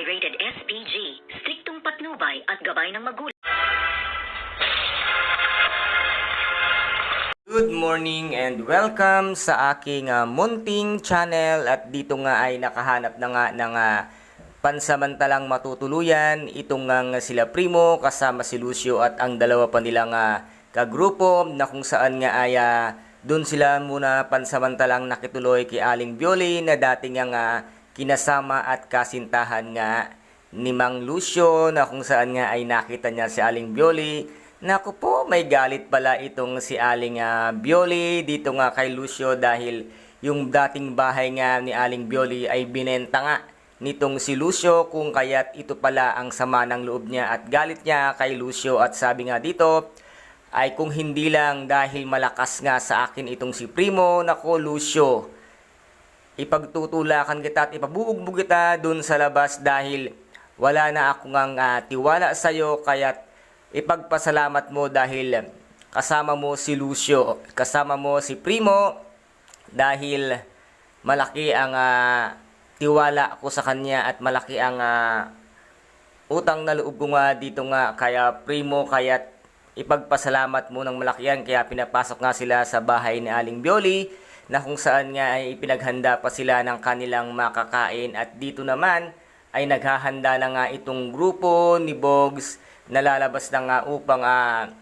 ay rated SPG, striktong patnubay at gabay ng magulang. Good morning and welcome sa aking ah, munting channel at dito nga ay nakahanap na nga ng ah, pansamantalang matutuluyan itong nga sila Primo kasama si Lucio at ang dalawa pa nilang ah, kagrupo na kung saan nga ay ah, doon sila muna pansamantalang nakituloy kay Aling Bioli na dati nga nga kinasama at kasintahan nga ni Mang Lucio na kung saan nga ay nakita niya si Aling Bioli. Naku po, may galit pala itong si Aling ah, Bioli dito nga kay Lucio dahil yung dating bahay nga ni Aling Bioli ay binenta nga nitong si Lucio kung kaya't ito pala ang sama ng loob niya at galit niya kay Lucio. At sabi nga dito ay kung hindi lang dahil malakas nga sa akin itong si Primo, nako Lucio, ipagtutulakan kita at ipabuugbog kita dun sa labas dahil wala na akong ang ah, tiwala sa iyo kaya't ipagpasalamat mo dahil kasama mo si Lucio, kasama mo si Primo dahil malaki ang ah, tiwala ko sa kanya at malaki ang ah, utang na loob ko nga dito nga kaya Primo kaya't ipagpasalamat mo ng malaki yan kaya pinapasok nga sila sa bahay ni Aling Bioli na kung saan nga ay ipinaghanda pa sila ng kanilang makakain. At dito naman ay naghahanda na nga itong grupo ni Bogs na lalabas na nga upang ah,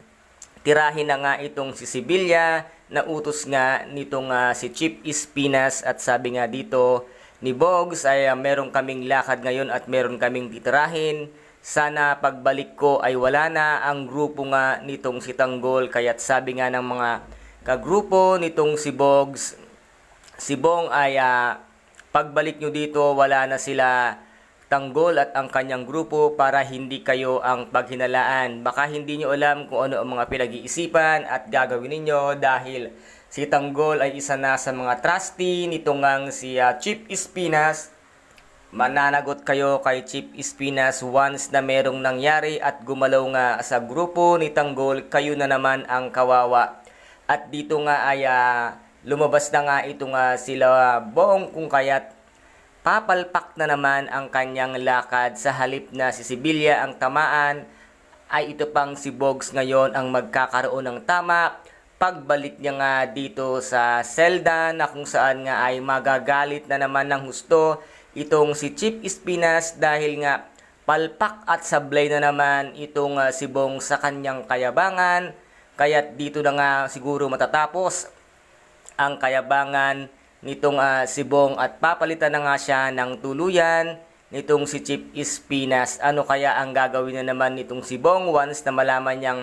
tirahin na nga itong si Sibilya na utos nga nitong ah, si Chip Espinas. At sabi nga dito ni Bogs ay ah, meron kaming lakad ngayon at meron kaming titirahin. Sana pagbalik ko ay wala na ang grupo nga nitong si Tanggol. Kaya't sabi nga ng mga kagrupo nitong si Bogs si Bong ay ah, pagbalik nyo dito wala na sila Tanggol at ang kanyang grupo para hindi kayo ang paghinalaan. Baka hindi nyo alam kung ano ang mga pinag-iisipan at gagawin ninyo dahil si Tanggol ay isa na sa mga trustee nitong ngang si ah, Chief Espinas. Mananagot kayo kay Chief Espinas once na merong nangyari at gumalaw nga sa grupo ni Tanggol, kayo na naman ang kawawa. At dito nga ay ah, lumabas na nga ito nga sila Bong kung kaya't. Papalpak na naman ang kanyang lakad. Sa halip na si Sibilya ang tamaan ay ito pang si Bogs ngayon ang magkakaroon ng tama. Pagbalik niya nga dito sa Zelda na kung saan nga ay magagalit na naman ng husto itong si Chip Espinas dahil nga palpak at sablay na naman itong ah, si Bong sa kanyang kayabangan kaya't dito na nga siguro matatapos ang kayabangan nitong ah, si Bong at papalitan na nga siya ng tuluyan nitong si Chip Espinas. Ano kaya ang gagawin na naman nitong si Bong once na malaman niyang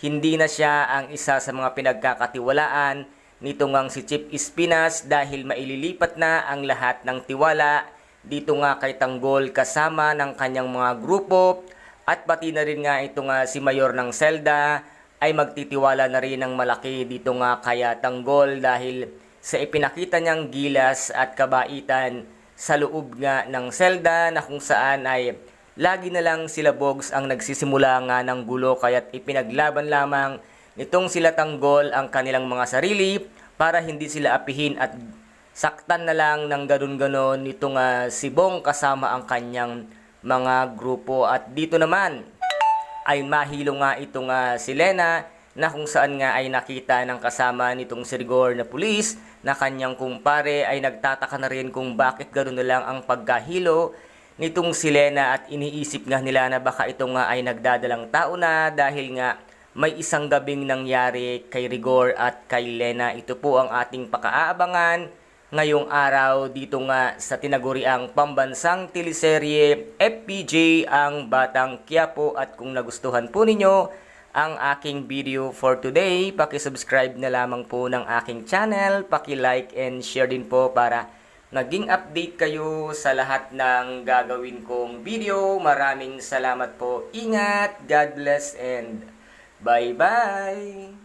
hindi na siya ang isa sa mga pinagkakatiwalaan nitong ang si Chip Espinas dahil maililipat na ang lahat ng tiwala dito nga kay Tanggol kasama ng kanyang mga grupo at pati na rin nga ito nga si Mayor ng Zelda ay magtitiwala na rin ng malaki dito nga kaya Tanggol dahil sa ipinakita niyang gilas at kabaitan sa loob nga ng selda na kung saan ay lagi na lang sila Bogs ang nagsisimula nga ng gulo kaya't ipinaglaban lamang nitong sila Tanggol ang kanilang mga sarili para hindi sila apihin at saktan na lang ng ganun-ganon nitong ah, si Bong kasama ang kanyang mga grupo. At dito naman ay mahilo nga itong ah, si Lena na kung saan nga ay nakita ng kasama nitong si Rigor na pulis na kanyang kumpare ay nagtataka na rin kung bakit ganoon na lang ang pagkahilo nitong si Lena at iniisip nga nila na baka ito nga ay nagdadalang tao na dahil nga may isang gabing nangyari kay Rigor at kay Lena. Ito po ang ating pakaabangan ngayong araw dito nga sa tinaguriang pambansang teleserye FPJ ang Batang Quiapo at kung nagustuhan po ninyo ang aking video for today, paki-subscribe na lamang po ng aking channel, paki-like and share din po para naging update kayo sa lahat ng gagawin kong video. Maraming salamat po. Ingat, God bless and bye-bye!